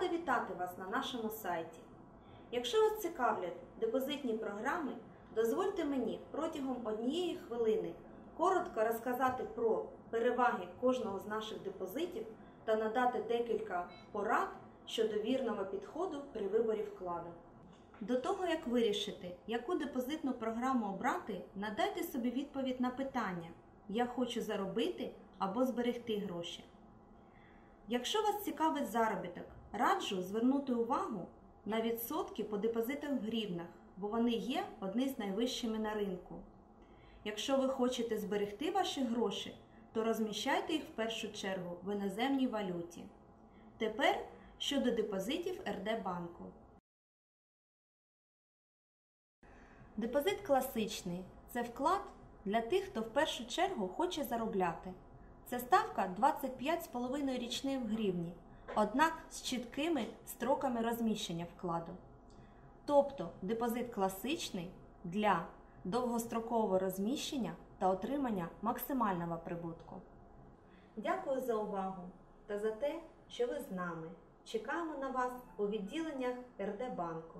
рада вітати вас на нашому сайті. Якщо вас цікавлять депозитні програми, дозвольте мені протягом однієї хвилини коротко розказати про переваги кожного з наших депозитів та надати декілька порад щодо вірного підходу при виборі вкладу. До того, як вирішити, яку депозитну програму обрати, надайте собі відповідь на питання Я хочу заробити або зберегти гроші. Якщо вас цікавить заробіток, раджу звернути увагу на відсотки по депозитах в гривнах, бо вони є одні з найвищими на ринку. Якщо ви хочете зберегти ваші гроші, то розміщайте їх в першу чергу в іноземній валюті. Тепер щодо депозитів РД банку. Депозит класичний це вклад для тих, хто в першу чергу хоче заробляти. Це ставка 25,5 річної в гривні, однак з чіткими строками розміщення вкладу. Тобто депозит класичний для довгострокового розміщення та отримання максимального прибутку. Дякую за увагу та за те, що ви з нами. Чекаємо на вас у відділеннях РД банку.